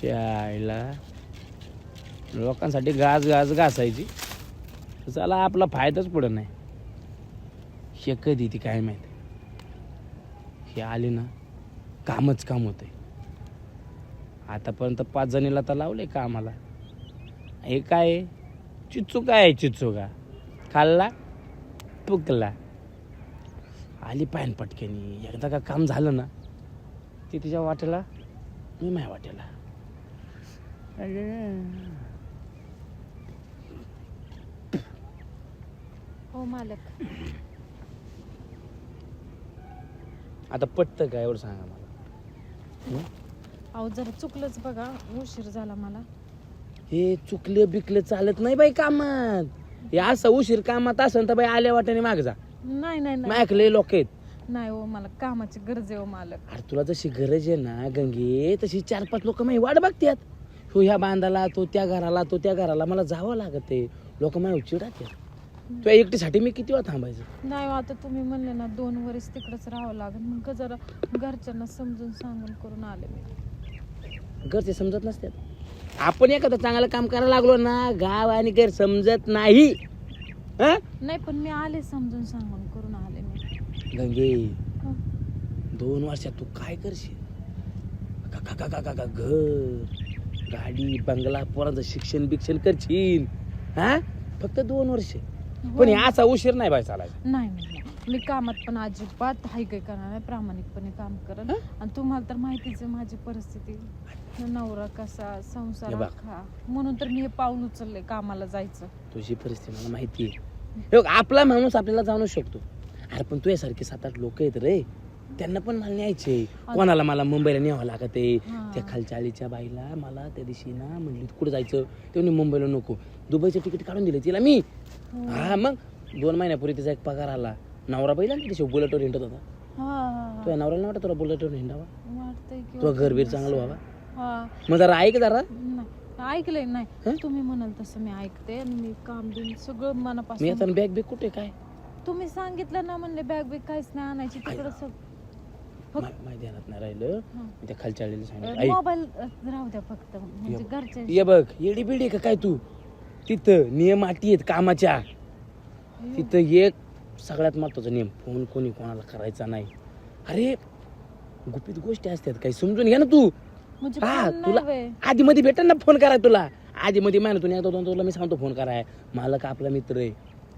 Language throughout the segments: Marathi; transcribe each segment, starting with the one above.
शाळेला. लोकांसाठी गाज गाज घासायची. चला आपला फायदाच पुढं नाही. हे कधी ती काय माहिती? हे आले ना कामच काम होतंय. आतापर्यंत पाच जणीला तर लावले कामाला. हे काय? चिचुका आहे चिचुका खाल्ला? पुकला. आली पायन पटकेनी एकदा का काम झालं ना ती तिच्या वाटेला मी माझ्या वाटेला. हो मालक. आता पटतं का? एवढं सांगा मला. हं? अहो जरा चुकलंच बघा उशीर झाला मला. हे चुकलं बिकलं चालत नाही बाई कामात. हे असं उशीर कामात असेल तर बाई आल्या वाट्याने माग जा. नाही नाही नाही. मायकले लोक आहेत. नाही हो मला कामाची गरज आहे हो मालक. अरे तुला जशी गरज आहे ना गंगे तशी चार पाच लोक माझी वाट बघतात तो ह्या बांधाला तो त्या घराला तो त्या घराला मला जावं लागत आहे. लोक माझ्या चिडात तुझ्या एकटीसाठी मी किती वेळ थांबायचं? नाही हो, आता तुम्ही म्हणले ना दोन वर्ष तिकडच राहावं लागेल. मग जरा घरच्यांना समजून सांगून करून आले मी. घरचे समजत नसतात. आपण एखादं चांगलं काम करायला लागलो ना गाव आणि घर समजत नाही. हा? नाही पण मी आले समजून सांगून करून आले मी. गंगे हं. दोन वर्षात तू काय करशील? का का का का का का घर? गाडी बंगला पोरांचं शिक्षण बिक्षण करशील. हा? फक्त दोन वर्ष. पण हे असा उशीर नाही बाय चालायचा. नाही नाही नाही. मी कामात पण अजिबात हाय काय करणार नाही. प्रामाणिकपणे काम करत? आणि तुम्हाला तर माहितीच आहे माझी परिस्थिती. नवरा कसा संसार बघ. खा म्हणून तर मी हे पाऊल उचलले कामाला जायचं. तुझी परिस्थिती मला माहिती आहे हे बघ, आपला माणूस आपल्याला जाणू शकतो. अरे पण तुझ्यासारखे सात आठ लोक आहेत रे. त्यांना पण मला न्यायचे. कोणाला मला मुंबईला न्यावं लागत आहे. त्या खालच्या आळीच्या बाईला मला त्या दिवशी ना म्हणली कुठं जायचं? ते म्हणे मुंबईला नको. दुबईचं तिकीट काढून दिलं तिला मी. हो. हा मग दोन महिन्यापूर्वी तिचा एक पगार आला. नवरा पहिला तिच्या बुलेटवर हिंडत होता तुझ्या नवऱ्याला नव्हता तुला बुलेटवर हिंडावा तुझं घर बीर चांगलं व्हावा? मग जरा ऐक जरा. ऐकलंय? नाही. तुम्ही म्हणाल तसं मी ऐकते. मी काम बिम सगळं मी मनापासून आता बॅग बिग कुठे काय? तुम्ही सांगितलं ना म्हणले बॅग बिग काहीच नाही आणायची. तिकडं सग फक्त- मा- माझ्या ध्यानात नाही राहिलं. मी त्या खालच्या सांगितलं मोबाईल राहू द्या फक्त. म्हणजे ये बघ येडी बिडी का काय तू? तिथं नियम अटी आहेत कामाच्या. तिथं एक सगळ्यात महत्त्वाचा नियम फोन कोणी कोणाला करायचा नाही. अरे गुपित गोष्टी असतात काही समजून घ्या ना तू. म्हणजे हा फोन नाही तुला व्हय. आधी मध्ये भेटेल ना फोन कराय तुला. आधी मध्ये महिन्यातून एकदा दोन तुला मी सांगतो फोन कराय. मालक आपला मित्र आहे.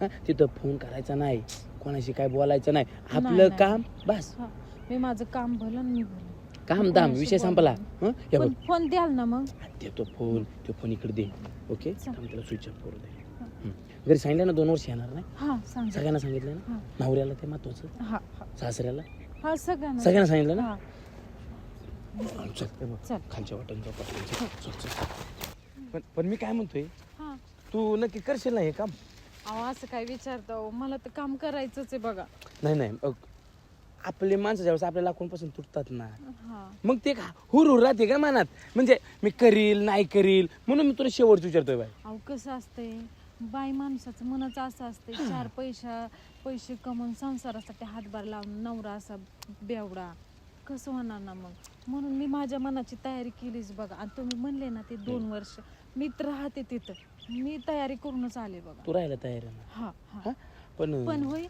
हा, तिथं फोन करायचा नाही. कोणाशी काय बोलायचं नाही. आपलं नाही. काम बस. हा. मी माझं काम भलं मी भलं काम दाम कोणाशी विषय संपला. हं? हे बघ. पण फोन द्याल ना मग. देतो फोन. तो फोन इकडे दे. ओके. थांब त्याला स्विच ऑफ करू दे. हं. घरी सांगितलं ना दोन वर्ष येणार नाही? हा सांग सगळ्यांना सांगितलं ना? हा. नवऱ्याला ते महत्वाचं? हा हा. सासऱ्याला? हा सगळ्यांना. सगळ्यांना सांगितलं ना? हा. चल. हे बघ, चल. खालच्या वाटून जाऊ पटकन, चल, चल, चल. पण पण मी काय म्हणतोय? हा. तू नक्की करशील ना हे काम? अहो असं काय विचारता? हो? मला तर काम करायचंच आहे बघा. नाही नाही. आपले माणसं ज्यावेळेस आपल्या लाखोंपासून तुटतात ना हा. मग ते का हुर हुर राहते का मनात? म्हणजे मी करील नाही करील म्हणून मी तुला शेवट विचारतोय बाई. अहो कसं असतंय? बाई माणसाचं मनाचं असं असतंय. चार पैसा पैसे कमवून संसारासाठी हातभार लावून नवरा असा बेवडा. कसं होणार ना मग? म्हणून मी माझ्या मनाची तयारी केलीच बघा. आणि तुम्ही म्हणले ना ते दोन वर्ष. मी तर राहते तिथं. मी तयारी करूनच आले बघा. तू राहायला तयार आहे ना? हा हा. हा? पण पण होय?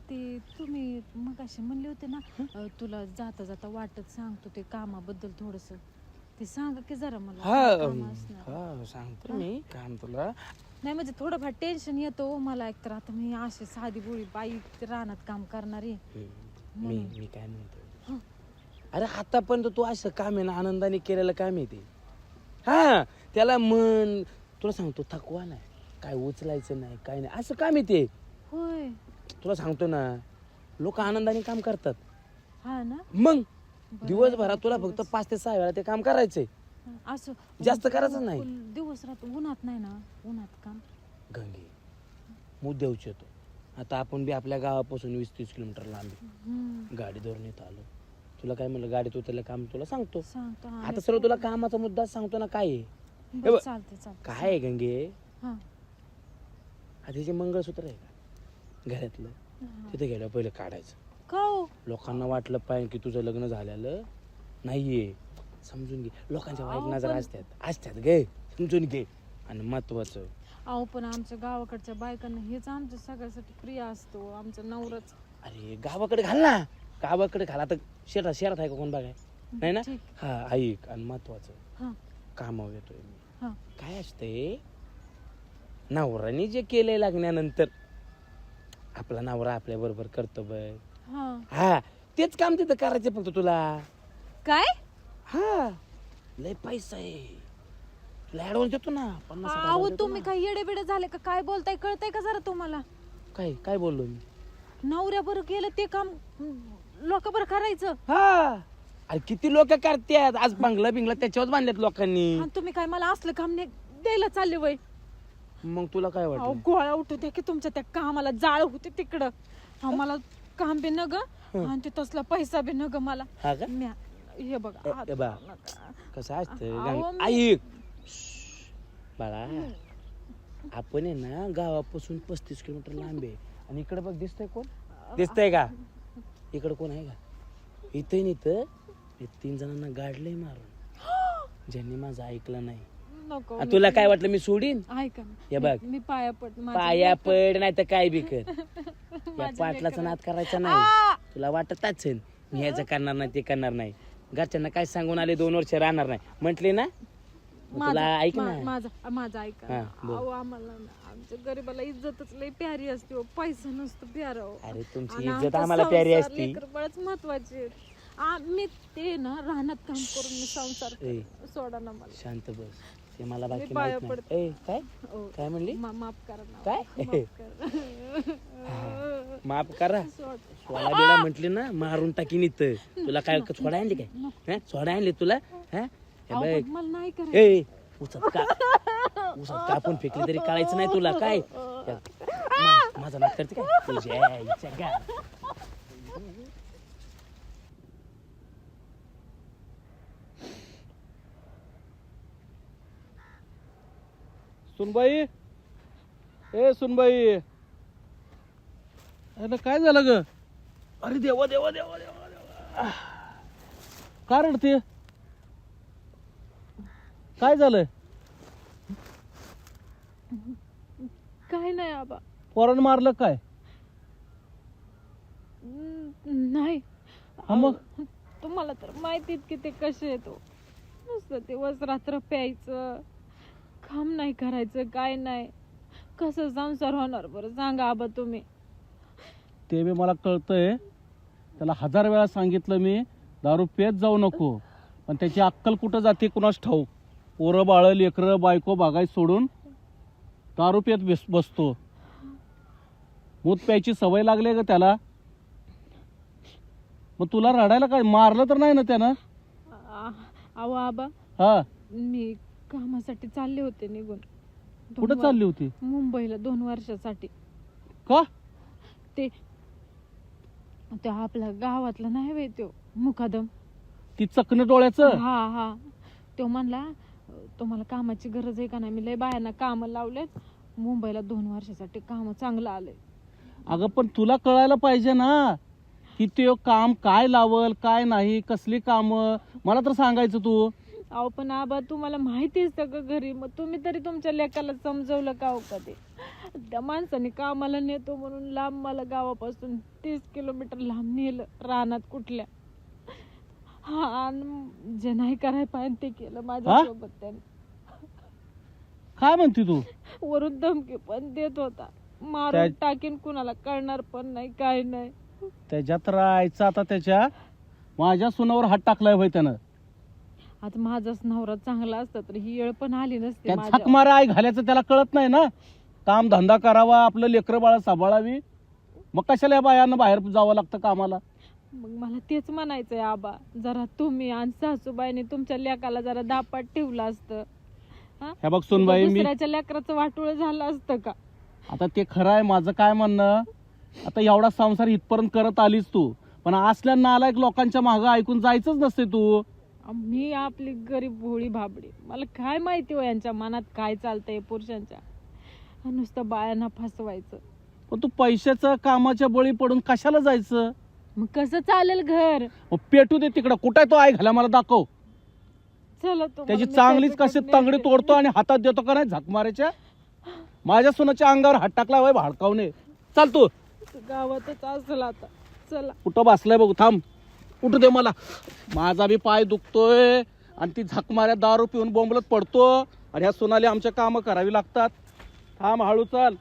ते तुम्ही मग असे म्हणले होते ना अं, तुला जाता जाता वाटत सांगतो ते कामाबद्दल थोडस. ते सांगा की जरा मला हा काय काम असणार. हा सांगतो मी काम तुला. नाही म्हणजे थोडंफार टेन्शन येतो हो मला एकतर. आता मी अशी साधी बोळी बाई रानात काम करणारी. मी. मी काय म्हणतो. अरे आतापर्यंत तू असं काम आहे ना आनंदाने केलेलं काम आहे ते. हा त्याला मन तुला सांगतो थकवा नाही. काय उचलायचं नाही काय नाही. असं काम आहे ते. होय. तुला सांगतो ना लोक आनंदाने काम करतात. हा ना? मग दिवसभरात तुला फक्त. पाच ते सहा वेळा ते काम करायचंय. असं. जास्त करायचं नाही. दिवस रात उन्हात नाही ना? उन्हात काम. गंगे मुद्द्यावची येतो आता आपण बी आपल्या गावापासून वीस तीस किलोमीटर लांब. हम्म. गाडी धरून इथं आलो. तुला काय म्हणलं गाडीत उतरलं काम तुला सांगतो. सांगतो हा, आता सर्व तुला कामाचा मुद्दा सांगतो ना काय आहे? बरं, बघ. चालते चालते काय आहे गंगे? हा. आधी जे मंगळसूत्र आहे का? घरातलं. तिथे गेलं पहिलं काढायचं. का हो? लोकांना वाटलं पाहिजे की तुझं लग्न झालेलं नाहीये. समजून घे. लोकांच्या वाईट नजर असतात. असतात गे. समजून घे. आणि महत्वाचं. अहो पण आमच्या गावाकडच्या बायकांना हेच आमच्या सगळ्यासाठी प्रिय असतो. आमचा नवराच. अरे गावाकडे घाल ना. गावाकडे घाल. आता शेतात शेतात आहे का कोण बघाय? नाही ना? ठीक. हा ऐक. आणि महत्वाचं. हा. कामावर येतोय मी. हा. काय असते नवऱ्याने जे केलंय लागण्यानंतर आपला नवरा आपल्या बरोबर करतो बघ. हा. हा तेच काम तिथं करायचं फक्त तुला. काय? हा लय पैसा आहे. तुला ऍडव्हान्स देतो ना पन्नास साठ हजार अहो देतो तुम्ही ना. काय येडे बिडे झाले का? काय बोलताय कळतंय का जरा तुम्हाला? काय काय बोललो मी? नवऱ्या बरं केलं ते काम लोक बरं करायचं. हा. अरे किती लोक करतात? आज बंगला बिंगला त्याच्यावर बांधल्यात लोकांनी. आणि तुम्ही काय मला असलं काम नाही द्यायला चालले वय. मग तुला काय अहो वाटलं गोळ्या उठू द्या की तुमच्या त्या कामाला जाळ होते तिकडं. आम्हाला काम बी न ग आणि ते तसला पैसा बी न ग मला. हा का? म्या हे बघा ए- हात ए बा. नका. कसं असतं अहो, गंग- मी- ऐक बाळा आपण आहे ना गावापासून पस्तीस किलोमीटर लांब आहे. आणि इकडे बघ दिसतंय कोण? दिसतंय का? इकडे कोण आहे का? इथं नाही इथं हे तीन जणांना गाडलंय मारून. ज्यांनी माझं ऐकलं नाही. नको मी- तुला काय वाटलं मी सोडीन ऐका ना. हे बघ. मी- पाया पड माझं पाया पड नाही तर काय बी कर या माझं पाटलाचा नाद करायचा आ! नाही तुला वाटत असेल मी ह्याचं करणार नाही ते करणार नाही घरच्यांना काय सांगून आले दोन वर्ष राहणार नाही म्हटले ना मग माझं- तुला ऐक मा- ना माझं माझं ऐका हा, ना. बोल. अहो आम्हाला ना आमच्या गरीबाला इज्जतच लई प्यारी असते हो. पैसा नसतो प्यारा हो. अरे तुमची आणि इज्जत आमचा आम्हाला प्यारी संसार, असती लेकरं बाळच महत्त्वाचे आहेत. आ- मी ते ना राहण्यात काम करून मी संसार ए. करते. सोडा ना मला शांत बस ते मला बाकी माहीत नाही. ए काय? हो. काय म्हणली? माफ करा काय? माफ करा. माफ करा. सोड. सोळा बिडा म्हटली ना मारून टाकीन इथं. तुला काय सोडा आणली काय? हं? सोडा आणली तुला? हं? हे बघ. ए उचत का कापून फेकली तरी कळायचं नाही तुला काय? माझा नाक करते काय? तुझ्या सुनबाई. ए सुनबाई. अरे काय झालं ग? अरे देवा देवा देवा देवा देवा. का रडते? काय झालंय? काय नाही आबा. पोरानं मारलं काय? न- नाही. हा मग? तुम्हाला तर माहितीत की ते कसे येतो नुसतं दिवस रात्र प्यायचं काम नाही करायचं काय नाही. कसं संसार होणार बरं? सांगा आबा तुम्ही. ते बी मला कळतंय. त्याला हजार वेळा सांगितलं मी दारू पेत जाऊ नको. पण त्याची अक्कल कुठं जाते कुणाच ठाऊ पोरं बाळ लेकरं बायको बागाय सोडून दारू पेत बस बसतो. मूत प्यायची सवय लागली ग त्याला. मग तुला रडायला काय? मारलं तर नाही ना त्यानं? आ- आबा. हा. मी कामासाठी चालले होते निघून. दोन कुठं वर- चालली होती? मुंबईला दोन वर्षासाठी. का? ते ते आपल्या गावातला नाही वे तो मुकादम. ती चकणं डोळ्याचं? हा हा. तो म्हणला तुम्हाला कामाची गरज आहे का नाही? मी लय बायांना काम लावलेत. मुंबईला दोन वर्षासाठी काम चांगलं आलंय. अगं पण तुला कळायला पाहिजे ना की ते काम काय लावल काय नाही कसली काम? मला तर सांगायचं तू. अहो पण आबा तुम्हाला माहितीच सगळं घरी. मग तुम्ही तरी तुमच्या लेकाला समजवलं का हो कधी? त्या माणसाने कामाला नेतो म्हणून लांब मला गावापासून तीस किलोमीटर लांब नेलं रानात कुठल्या. हा आणि जे नाही करायला पाहिजे ते केलं माझ्यासोबत त्याने. काय म्हणते तू? वरून धमकी पण देत होता. मारून त्या- टाकीन कुणाला कळणार पण नाही काय नाही. त्याच्यात राहायचं आता त्याच्या. माझ्या सुनावर हात टाकलाय होय त्यानं. आता माझाच नवरा चांगला असता तर ही येळ पण आली नसते त्या मारा आई घालायचं त्याला कळत नाही ना. काम धंदा करावा आपलं लेकरं बाळा सांभाळावी. मग कशाला या बायांना बाहेर जावं लागतं कामाला? मग मला तेच म्हणायचंय आबा जरा तुम्ही आणि सासूबाईने तुमच्या लेकाला जरा दापाट ठेवलं असतं. हा? हे बघ सुनबाई मी दुसऱ्याच्या लेकराचं वाटोळ झालं असतं का? आता ते खरं आहे माझं काय म्हणणं? आता एवढा संसार इथपर्यंत करत आलीस तू. पण असल्या नालायक लोकांच्या मागं ऐकून जायचंच नसते तू. मी आपली गरीब भोळी भाबडी. मला काय माहिती हो यांच्या मनात काय चालतंय पुरुषांच्या. नुसतं बायांना फसवायचं. पण तू पैशाचं कामाच्या बळी पडून कशाला जायचं? मग कसं चालेल घर? मग पेटू दे तिकडं. कुठं आहे तो आई? घाला मला दाखव. चला त्याची चांगलीच कशी तंगडी. तोडतो आणि हातात देतो का नाही? झक मारायच्या. माझ्या सोनाच्या अंगावर हात टाकला वय भाडकावणे चाल तू. गावातच असेल आता. चला. कुठं बसलाय बघू? थांब. उठू दे मला. माझा बी पाय दुखतोय आणि ती झकमाऱ्या दारू पिऊन बोंबलत पडतो. आणि ह्या सोनाली आमच्या कामं करावी लागतात. थांब हळू चाल.